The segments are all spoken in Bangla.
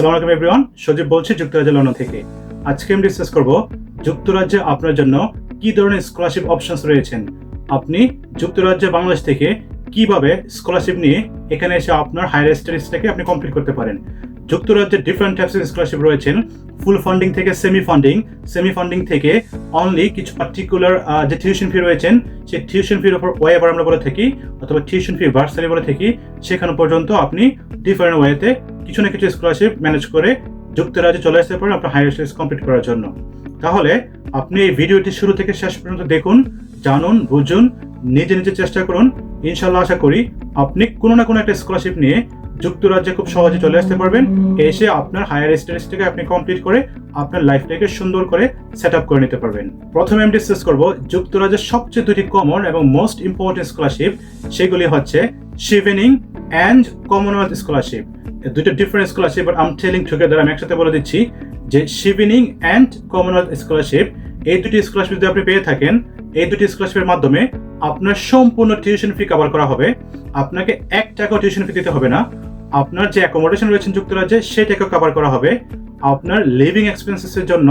আসসালামু আলাইকুম এভরিওয়ান সজীব বলছি, যুক্তরাজ্যের লন্ডন থেকে। আজকে আমি ডিসকাস করব যুক্তরাজ্যে আপনার জন্য কি ধরনের স্কলারশিপ অপশনস রয়েছেন? আপনি যুক্তরাজ্যে বাংলাদেশ থেকে কীভাবে স্কলারশিপ নিয়ে এখানে এসে আপনার হায়ার স্টাডিজটাকে আপনি কমপ্লিট করতে পারেন? যুক্তরাজ্যে ডিফারেন্ট টাইপস অফ স্কলারশিপ রয়েছেন। ফুল ফান্ডিং থেকে সেমি ফান্ডিং সেমি ফান্ডিং থেকে অনলি কিছু পার্টিকুলার যে টিউশন ফি রয়েছেন, সেই টিউশন ফির উপর ওয়েবার আমরা বলে থাকি, অথবা টিউশন ফি ভার্সারি বলে থাকি, সেখানে পর্যন্ত আপনি ডিফারেন্ট ওয়েতে কিছু না কিছু স্কলারশিপ ম্যানেজ করে যুক্তরাজ্যে চলে আসতে পারেন আপনার হায়ার স্টাডিজ কমপ্লিট করার জন্য। তাহলে আপনি এই ভিডিওটি শুরু থেকে শেষ পর্যন্ত দেখুন, জানুন, বুঝুন, নিজে নিজে চেষ্টা করুন। ইনশাল্লাহ আশা করি আপনি কোনো না কোনো একটা স্কলারশিপ নিয়ে যুক্তরাজ্যে খুব সহজে চলে আসতে পারবেন। এসে আপনার হায়ার স্টাডিজটাকে আপনি কমপ্লিট করে আপনার লাইফটাকে সুন্দর করে সেট আপ করে নিতে পারবেন। প্রথমে আমি ডিসকাস করব, যুক্তরাজ্যের সবচেয়ে দুটি কমন এবং মোস্ট ইম্পর্টেন্ট স্কলারশিপ সেগুলি হচ্ছে শিভেনিং অ্যান্ড কমনওয়েলথ স্কলারশিপ দুটো different scholarship but I'm telling together আমি একসাথে বলে দিচ্ছি যে শিভিনিং অ্যান্ড কমনওয়েলথ স্কলারশিপ এই দুটি স্কলারশিপ যদি আপনি পেয়ে থাকেন, এই দুটি স্কলারশিপের মাধ্যমে আপনার সম্পূর্ণ টিউশন ফি কভার করা হবে। আপনাকে এক টাকাও টিউশন ফি দিতে হবে না। আপনার যে অ্যাকোমোডেশন রয়েছেন যুক্তরাজ্যে, সেটাকেও কভার করা হবে। আপনার লিভিং এক্সপেন্সেসের জন্য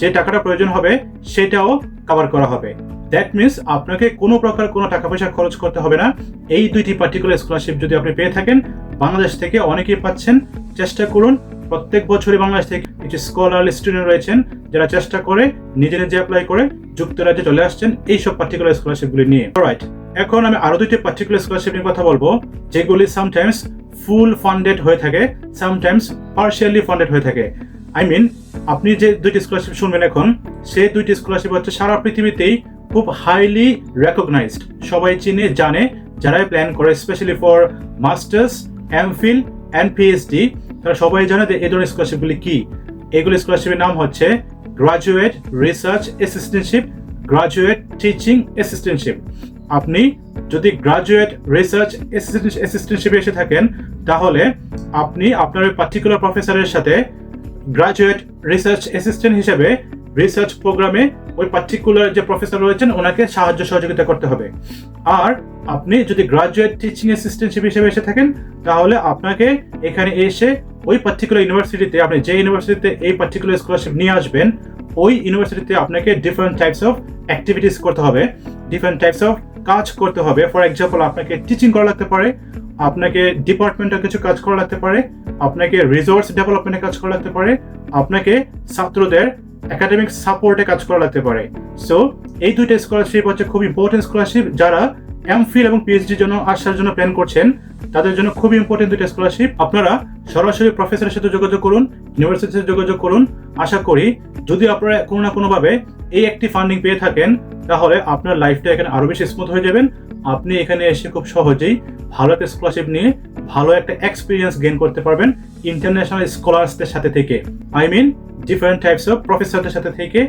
যে টাকাটা প্রয়োজন হবে, সেটাও কভার করা হবে। দ্যাট মিনস আপনাকে কোনো প্রকার কোনো টাকা পয়সা খরচ করতে হবে না। এই দুইটি পার্টিকুলার স্কলারশিপ যদি আপনি পেয়ে থাকেন, বাংলাদেশ থেকে অনেকেই পাচ্ছেন। চেষ্টা করুন, প্রত্যেক বছরই বাংলাদেশ থেকে কিছু স্কলার স্টুডেন্ট রয়েছেন, যারা চেষ্টা করে, নিজে নিজে অ্যাপ্লাই করে যুক্তরাজ্যে চলে আসছেন এইসব পার্টিকুলার স্কলারশিপগুলি নিয়ে। রাইট এখন আমি আরও দুইটি পার্টিকুলার স্কলারশিপ নিয়ে কথা বলব, যেগুলি সামটাইমস ফুল ফান্ডেড হয়ে থাকে সামটাইমস পার্শিয়ালি ফান্ডেড হয়ে থাকে। আই মিন আপনি যে দুইটি স্কলারশিপ শুনবেন এখন সেই দুইটি স্কলারশিপ হচ্ছে সারা পৃথিবীতেই খুব হাইলি রেকগনাইজড সবাই চিনে, জানে, যারাই প্ল্যান করে specially for masters MPhil and PhD তারা সবাই জানে যে এই ধরনের স্কলারশিপগুলি কি। এগুলি স্কলারশিপের নাম হচ্ছে graduate research assistantship graduate teaching assistantship আপনি যদি গ্রাজুয়েট রিসার্চ অ্যাসিস্ট্যান্টশিপে এসে থাকেন, তাহলে আপনি আপনার ওই পার্টিকুলার প্রফেসরের সাথে গ্রাজুয়েট রিসার্চ অ্যাসিস্ট্যান্ট হিসেবে রিসার্চ প্রোগ্রামে ওই পার্টিকুলার যে প্রফেসর রয়েছেন, ওনাকে সাহায্য সহযোগিতা করতে হবে। আর আপনি যদি গ্রাজুয়েট টিচিং অ্যাসিস্ট্যান্টশিপ হিসেবে এসে থাকেন, তাহলে আপনাকে এখানে এসে ওই পার্টিকুলার ইউনিভার্সিটিতে আপনি যে ইউনিভার্সিটিতে এই পার্টিকুলার স্কলারশিপ নিয়ে আসবেন, ওই ইউনিভার্সিটিতে আপনাকে ডিফারেন্ট টাইপস অফ অ্যাক্টিভিটিস করতে হবে। ডিফারেন্ট টাইপস অফ কাজ করতে হবে। ফর এক্সাম্পল আপনাকে টিচিং করা লাগতে পারে, আপনাকে ডিপার্টমেন্টের কিছু কাজ করা লাগতে পারে, আপনাকে রিসোর্স ডেভেলপমেন্টে কাজ করা লাগতে পারে, আপনাকে ছাত্রদের একাডেমিক সাপোর্টে কাজ করা লাগতে পারে। সো এই দুইটা স্কলারশিপ হচ্ছে খুব ইম্পর্টেন্ট স্কলারশিপ যারা এমফিল এবং পিএইচডির জন্য আসার জন্য প্ল্যান করছেন। তাদের জন্য খুব ইম্পর্টেন্ট দুইটা স্কলারশিপ আপনারা সরাসরি প্রফেসরের সাথে যোগাযোগ করুন ইউনিভার্সিটির সাথে যোগাযোগ করুন। আশা করি যদি আপনারা কোনো না কোনোভাবে এই একটি ফান্ডিং পেয়ে থাকেন, তাহলে আপনার লাইফটা এখানে আরও বেশি স্মুথ হয়ে যাবেন। আপনি এখানে এসে খুব সহজেই ভালো একটা স্কলারশিপ নিয়ে ভালো একটা এক্সপিরিয়েন্স গেইন করতে পারবেন ইন্টারন্যাশনাল স্কলার্সদের সাথে থেকে। I mean different types of প্রফেসরদের সাথে থেকে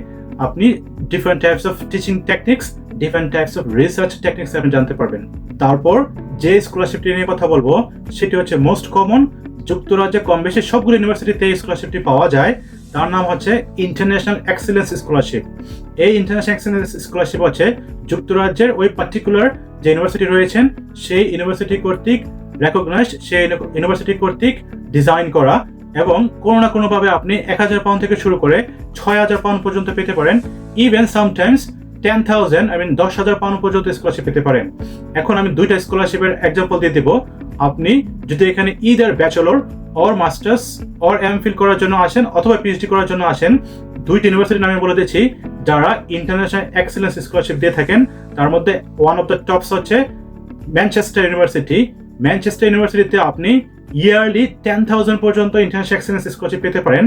আপনি different types of teaching techniques different types of research techniques আপনি জানতে পারবেন। তারপর যে স্কলারশিপটি নিয়ে কথা বলব, সেটি হচ্ছে মোস্ট কমন যুক্তরাজ্যে কম বেশি সবগুলো ইউনিভার্সিটিতে এই স্কলারশিপটি পাওয়া যায়। তার নাম হচ্ছে ইন্টারন্যাশনাল এক্সেলেন্স স্কলারশিপ এই ইন্টারন্যাশনাল এক্সেলেন্স স্কলারশিপ হচ্ছে যুক্তরাজ্যের ওই পার্টিকুলার যে ইউনিভার্সিটি রয়েছেন, সেই ইউনিভার্সিটি কর্তৃক রেকগনাইজ সেই ইউনিভার্সিটি কর্তৃক ডিজাইন করা এবং কোনো না কোনোভাবে আপনি এক হাজার পাউন্ড থেকে শুরু করে ছয় হাজার পাউন্ড পর্যন্ত পেতে পারেন। Even sometimes ten thousand I mean দশ হাজার পাউন্ড পর্যন্ত স্কলারশিপ পেতে পারেন। এখন আমি দুইটা স্কলারশিপের এক্সাম্পল দিয়ে দেবো। আপনি যদি এখানে either bachelor or masters or MPhil করার জন্য আসেন অথবা পিএইচডি করার জন্য আসেন, দুইটি ইউনিভার্সিটির নামে বলে দিচ্ছি, যারা ইন্টারন্যাশনাল এক্সেলেন্স স্কলারশিপ দিয়ে থাকেন, তার মধ্যে ওয়ান অফ দ্য টপস হচ্ছে ম্যানচেস্টার ইউনিভার্সিটি ম্যানচেস্টার ইউনিভার্সিটিতে আপনি ইয়ারলি টেন থাউজেন্ড পর্যন্ত ইন্টারন্যাশনাল এক্সেলেন্স স্কলারশিপ পেতে পারেন।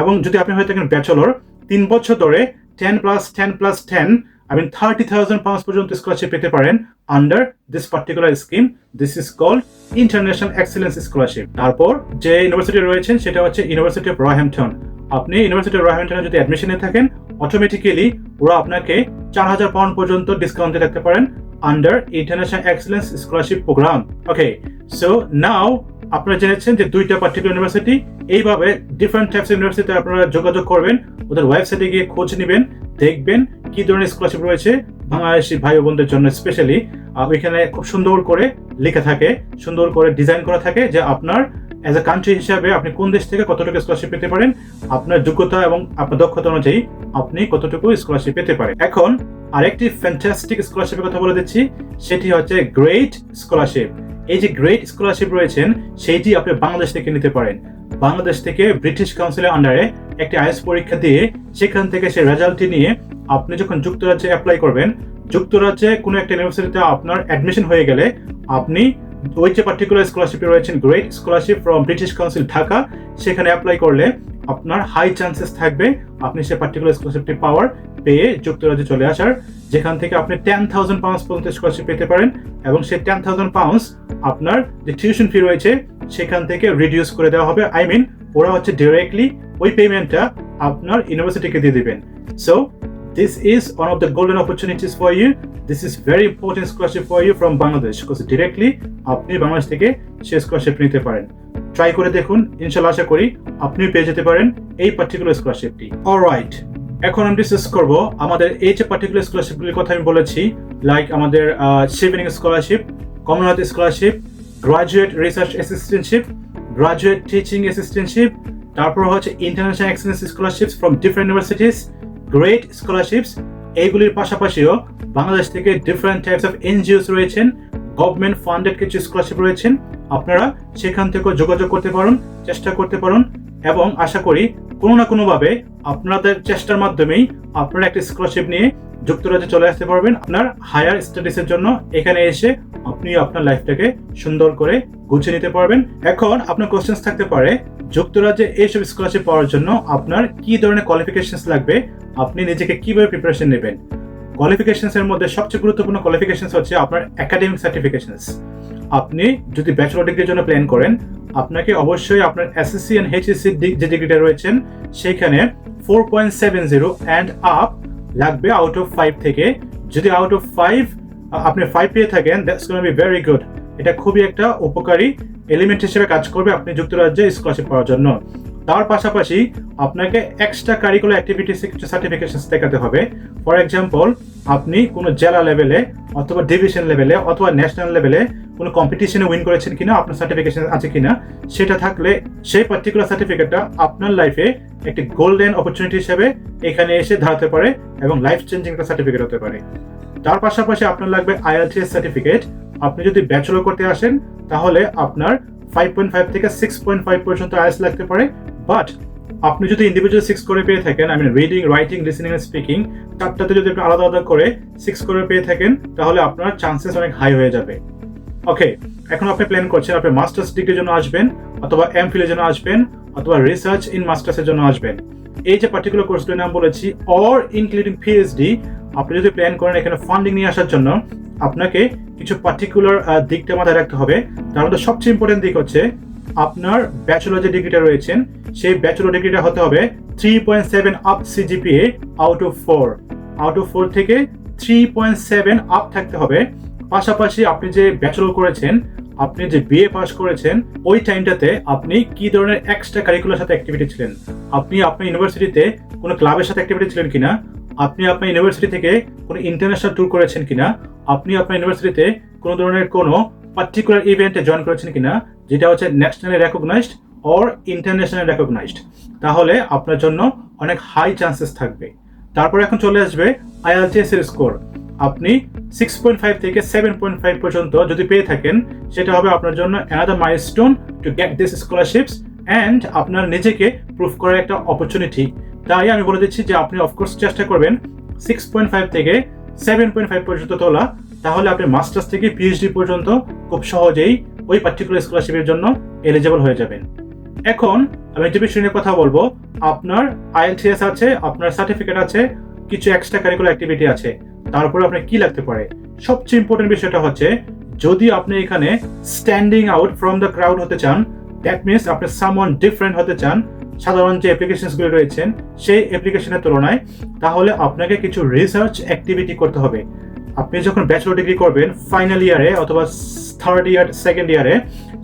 এবং যদি আপনি হয়ে থাকেন ব্যাচেলর তিন বছর ধরে ten plus ten plus ten I mean thirty thousand pound পর্যন্ত স্কলারশিপ পেতে পারেন under this particular scheme this is called international excellence scholarship তারপর যে ইউনিভার্সিটি রয়েছেন, সেটা হচ্ছে ইউনিভার্সিটি অফ রয়হ্যামটন আপনি ইউনিভার্সিটি অফ রয়হ্যামটনে যদি অ্যাডমিশনে থাকেন অটোমেটিক্যালি ওরা আপনাকে চার হাজার পাউন্ড পর্যন্ত ডিসকাউন্ট দিয়ে রাখতে পারেন under international excellence scholarship program okay so now আপনারা জেনেছেন যে দুইটা পার্টিকুলার ইউনিভার্সিটি এইভাবে ডিফারেন্ট টাইপস ইউনিভার্সিটিতে আপনারা যোগাযোগ করবেন, ওদের ওয়েবসাইটে গিয়ে খোঁজ নেবেন দেখবেন কি ধরনের স্কলারশিপ রয়েছে বাংলাদেশি ভাই বোনদের জন্য স্পেশালি ওইখানে খুব সুন্দর করে লেখা থাকে, সুন্দর করে ডিজাইন করা থাকে যে আপনার অ্যাজ এ কান্ট্রি হিসাবে আপনি কোন দেশ থেকে কতটুকু স্কলারশিপ পেতে পারেন, আপনার যোগ্যতা এবং আপনার দক্ষতা অনুযায়ী আপনি কতটুকু স্কলারশিপ পেতে পারেন। এখন আরেকটি ফ্যান্টাস্টিক স্কলারশিপের কথা বলে দিচ্ছি, সেটি হচ্ছে গ্রেট স্কলারশিপ এই যে গ্রেট স্কলারশিপ রয়েছেন, সেইটি আপনি বাংলাদেশ থেকে নিতে পারেন। বাংলাদেশ থেকে ব্রিটিশ কাউন্সিলের আন্ডারে একটি আইএস পরীক্ষা দিয়ে সেখান থেকে সেই রেজাল্টটি নিয়ে আপনি যখন যুক্তরাজ্যে অ্যাপ্লাই করবেন, যুক্তরাজ্যে কোনো একটা ইউনিভার্সিটিতে আপনার অ্যাডমিশন হয়ে গেলে আপনি ওই যে পার্টিকুলার স্কলারশিপে রয়েছেন great scholarship from British Council Dhaka সেখানে অ্যাপ্লাই করলে আপনার হাই চান্সেস থাকবে আপনি সে পার্টিকুলার স্কলারশিপটি পাওয়ার পেয়ে যুক্তরাজ্যে চলে আসার, যেখান থেকে আপনি টেন থাউজেন্ড পাউন্ডস পর্যন্ত স্কলারশিপ পেতে পারেন এবং সেই টেন থাউজেন্ড পাউন্ডস আপনার যে টিউশন ফি রয়েছে সেখান থেকে রিডিউস করে দেওয়া হবে। আই মিন ওরা হচ্ছে ডিরেক্টলি ওই পেমেন্টটা আপনার ইউনিভার্সিটিকে দিয়ে দিবেন। So this is one of the golden opportunities for you. This is very important scholarship for you from Bangladesh because directly আপনি বাংলাদেশ থেকে সেই স্কলারশিপ নিতে পারেন। ট্রাই করে দেখুন ইনশাল্লাহ আশা করি আপনি পেয়ে যেতে পারেন এই পার্টিকুলার স্কলারশিপটি অলরাইট এখন আমি ডিসকাস করব আমাদের এই যে পার্টিকুলার স্কলারশিপগুলির কথা আমি বলেছি লাইক আমাদের Chevening scholarship Commonwealth scholarship graduate research assistantship graduate teaching assistantship তারপর হচ্ছে international excellence scholarships from different universities great scholarships এইগুলির পাশাপাশিও বাংলাদেশ থেকে ডিফারেন্ট টাইপস অফ এনজিওস রয়েছেন গভর্নমেন্ট ফান্ডেড কিছু স্কলারশিপ রয়েছেন, আপনারা সেখান থেকেও যোগাযোগ করতে পারেন, চেষ্টা করতে পারেন, এবং আশা করি কোনো না কোনোভাবে আপনাদের চেষ্টার মাধ্যমেই আপনারা একটি স্কলারশিপ নিয়ে যুক্তরাজ্যে চলে আসতে পারবেন আপনার হায়ার স্টাডিজের জন্য। এখানে এসে আপনি আপনার লাইফটাকে সুন্দর করে গুছিয়ে নিতে পারবেন। এখন আপনার কোশ্চেন্স থাকতে পারে, যুক্তরাজ্যে এইসব স্কলারশিপ পাওয়ার জন্য আপনার কি ধরনের কোয়ালিফিকেশনস লাগবে? আপনি নিজেকে কীভাবে প্রিপারেশন নেবেন? কোয়ালিফিকেশনস এর মধ্যে সবচেয়ে গুরুত্বপূর্ণ কোয়ালিফিকেশনস হচ্ছে আপনার একাডেমিক সার্টিফিকেশনস আপনি যদি ব্যাচেলর ডিগ্রির জন্য প্ল্যান করেন, আপনাকে অবশ্যই আপনার এসএসসি এন্ড এইচএসসি যে ডিগ্রিটা রয়েছেন সেইখানে four point seven zero and up লাগবে আউট অফ ফাইভ থেকে। যদি আউট অফ ফাইভ আপনি ফাইভ পেয়ে থাকেন that's gonna be very good এটা খুবই একটা উপকারী এলিমেন্ট হিসেবে কাজ করবে আপনি যুক্তরাজ্যে স্কলারশিপ পাওয়ার জন্য। তার পাশাপাশি আপনাকে এক্সট্রা কারিকুলার অ্যাক্টিভিটিসে কিছু সার্টিফিকেশন দেখাতে হবে। ফর এক্সাম্পল আপনি কোনো জেলা লেভেলে অথবা ডিভিশন লেভেলে অথবা ন্যাশনাল লেভেলে কোনো কম্পিটিশনে উইন করেছেন কিনা, আপনার সার্টিফিকেশন আছে কিনা, সেটা থাকলে সেই পার্টিকুলার সার্টিফিকেটটা আপনার লাইফে একটি গোল্ডেন অপরচুনিটি হিসেবে এখানে এসে দাঁড়াতে পারে এবং লাইফ চেঞ্জিং একটা সার্টিফিকেট হতে পারে। তার পাশাপাশি আপনার লাগবে আইএলটিএস সার্টিফিকেট আপনি যদি ব্যাচেলর করতে আসেন, তাহলে আপনার ফাইভ পয়েন্ট ফাইভ থেকে সিক্স পয়েন্ট ফাইভ পর্যন্ত আইএস লাগতে পারে। বাট আপনি যদি ইন্ডিভিজুয়াল সিক্স করে পেয়ে থাকেন I mean reading writing listening and speaking চারটাতে যদি আপনি আলাদা আলাদা করে সিক্স করে পেয়ে থাকেন, তাহলে আপনার চান্সেস অনেক হাই হয়ে যাবে। ওকে এখন আপনি প্ল্যান করছেন, আপনি মাস্টার্স ডিগ্রির জন্য আসবেন, অথবা এম ফিলের জন্য আসবেন, অথবা রিসার্চ ইন মাস্টার্সের জন্য আসবেন। এই যে পার্টিকুলার কোর্সগুলোর নাম বলেছি অর ইনক্লুডিং পিএইচডি আপনি যদি প্ল্যান করেন এখানে ফান্ডিং নিয়ে আসার জন্য, আপনাকে কিছু পার্টিকুলার দিকটা মাথায় রাখতে হবে। তার মধ্যে সবচেয়ে ইম্পর্টেন্ট দিক হচ্ছে, আপনার ব্যাচেলর যে ডিগ্রিটা রয়েছেন, সেই ব্যাচেলর ডিগ্রিটা হতে হবে three point seven up CGPA out of four out of four থেকে থ্রি পয়েন্ট সেভেন আপ থাকতে হবে। পাশাপাশি আপনি যে ব্যাচেলর করেছেন, আপনি যে বিএ পাস করেছেন, ওই টাইমটাতে আপনি কি ধরনের এক্সট্রা কারিকুলার সাথে অ্যাক্টিভিটি ছিলেন? আপনি আপনার ইউনিভার্সিটিতে কোনো ক্লাবের সাথে অ্যাক্টিভিটি ছিলেন কিনা? আপনি আপনার ইউনিভার্সিটি থেকে কোনো ইন্টারন্যাশনাল ট্যুর করেছেন কিনা? আপনি আপনার ইউনিভার্সিটিতে কোনো ধরনের কোনো পার্টিকুলার ইভেন্টে জয়েন করেছেন কিনা? যেটা হচ্ছে nationally recognized or internationally recognized তাহলে আপনার জন্য অনেক হাই চান্সেস থাকবে। তারপর এখন চলে আসবে আইএলটিএস এর স্কোর আপনি সিক্স পয়েন্ট ফাইভ থেকে সেভেন পয়েন্ট ফাইভ পর্যন্ত যদি পেয়ে থাকেন, সেটা হবে আপনার জন্য another milestone to get this scholarships and আপনার নিজেকে প্রুফ করার একটা অপরচুনিটি তাই আমি বলে দিচ্ছি যে আপনি অফকোর্স চেষ্টা করবেন সিক্স পয়েন্ট ফাইভ থেকে সেভেন পয়েন্ট ফাইভ পর্যন্ত তোলা। তাহলে আপনি মাস্টার্স থেকে পিএইচডি পর্যন্ত খুব সহজেই ওই পার্টিকুলার স্কলারশিপের জন্য এলিজেবল হয়ে যাবেন। এখন আমি যে বিষয় কথা বলব, আপনার আইএলটিএস আছে, আপনার সার্টিফিকেট আছে, কিছু এক্সট্রা কারিকুলার অ্যাক্টিভিটি আছে। তারপরে আপনার কি লাগতে পারে? সবচেয়ে ইম্পর্টেন্ট বিষয়টা হচ্ছে, যদি আপনি এখানে standing out from the crowd হতে চান দ্যাট মিনস আপনি সামওয়ান ডিফারেন্ট হতে চান, সাধারণ যে অ্যাপ্লিকেশনসগুলো রয়েছেন, সেই অ্যাপ্লিকেশনের তুলনায়, তাহলে আপনাকে কিছু রিসার্চ অ্যাক্টিভিটি করতে হবে। আপনি যখন ব্যাচেলর ডিগ্রি করবেন ফাইনাল ইয়ারে অথবা থার্ড ইয়ার সেকেন্ড ইয়ারে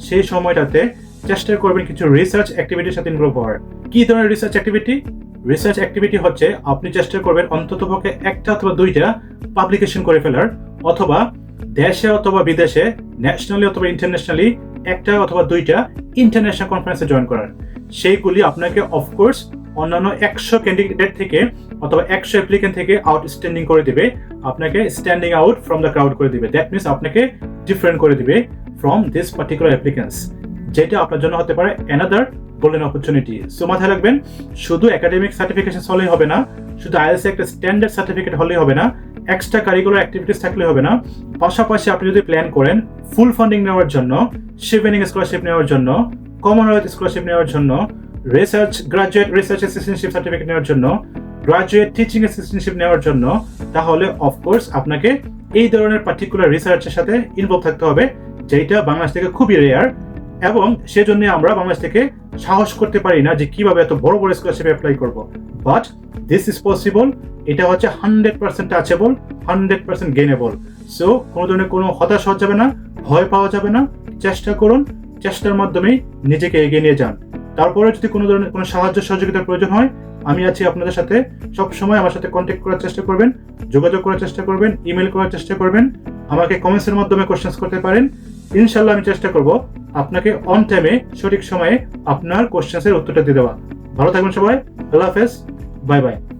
সেই সময়টাতে চেষ্টা করবেন কিছু রিসার্চ অ্যাক্টিভিটির সাথে ইনভলভ হওয়ার। কি ধরনের রিসার্চ অ্যাক্টিভিটি রিসার্চ অ্যাক্টিভিটি হচ্ছে আপনি চেষ্টা করবেন অন্ততপক্ষে একটা অথবা দুইটা পাবলিকেশন করে ফেলার, অথবা দেশে অথবা বিদেশে ন্যাশনালি অথবা ইন্টারন্যাশনালি একটা অথবা দুইটা ইন্টারন্যাশনাল কনফারেন্সে জয়েন করার। সেইগুলি আপনাকে অফকোর্স অন্যান্য একশো ক্যান্ডিডেট থেকে অথবা একশো অ্যাপ্লিকেন্ট থেকে আউটস্ট্যান্ডিং করে দিবে। আপনাকে standing out from the crowd করে দিবে। দ্যাট মিনস আপনাকে ডিফারেন্ট করে দিবে ফ্রম দিস পার্টিকুলার অ্যাপ্লিকেন্টস যেটা আপনার জন্য হতে পারে অ্যানাদার গোল্ডেন অপরচুনিটি সো মাথায় রাখবেন, শুধু একাডেমিক সার্টিফিকেশন হলেই হবে না, শুধু আইএলসি একটা স্ট্যান্ডার্ড সার্টিফিকেট হলেই হবে না এক্সট্রা কারিকুলার অ্যাক্টিভিটিস থাকলে হবে না। পাশাপাশি আপনি যদি প্ল্যান করেন ফুল ফান্ডিং নেওয়ার জন্য শিভেনিং স্কলারশিপ নেওয়ার জন্য কমনওয়েলথ স্কলারশিপ নেওয়ার জন্য research graduate research assistantship certificate নেওয়ার জন্য গ্রাজুয়েট টিচিং অ্যাসিস্ট্যান্টশিপ নেওয়ার জন্য, তাহলে অফকোর্স আপনাকে এই ধরনের পার্টিকুলার রিসার্চের সাথে ইনভলভ থাকতে হবে যেটা বাংলাদেশ থেকে খুবই রেয়ার এবং সেজন্য আমরা বাংলাদেশ থেকে সাহস করতে পারি না যে কীভাবে এত বড় বড় স্কলারশিপে অ্যাপ্লাই করব। বাট দিস ইজ পসিবল এটা হচ্ছে hundred percent touchable hundred percent gainable so কোনো ধরনের কোনো হতাশ হওয়া যাবে না, ভয় পাওয়া যাবে না, চেষ্টা করুন, চেষ্টার মাধ্যমেই নিজেকে এগিয়ে নিয়ে যান। তারপরে যদি কোনো ধরনের কোনো সাহায্য সহযোগিতার প্রয়োজন হয়, আমি আছি আপনাদের সাথে। সব সময় আমার সাথে কন্ট্যাক্ট করার চেষ্টা করবেন, যোগাযোগ করার চেষ্টা করবেন ইমেল করার চেষ্টা করবেন। আমাকে কমেন্টসের মাধ্যমে কোশ্চেন্স করতে পারেন। ইনশাল্লাহ আমি চেষ্টা করব আপনাকে অন টাইমে সঠিক সময়ে আপনার কোশ্চেন্সের উত্তরটা দিয়ে দেওয়া ভালো থাকবেন সবাই। আল্লাহ হাফেজ। Bye bye.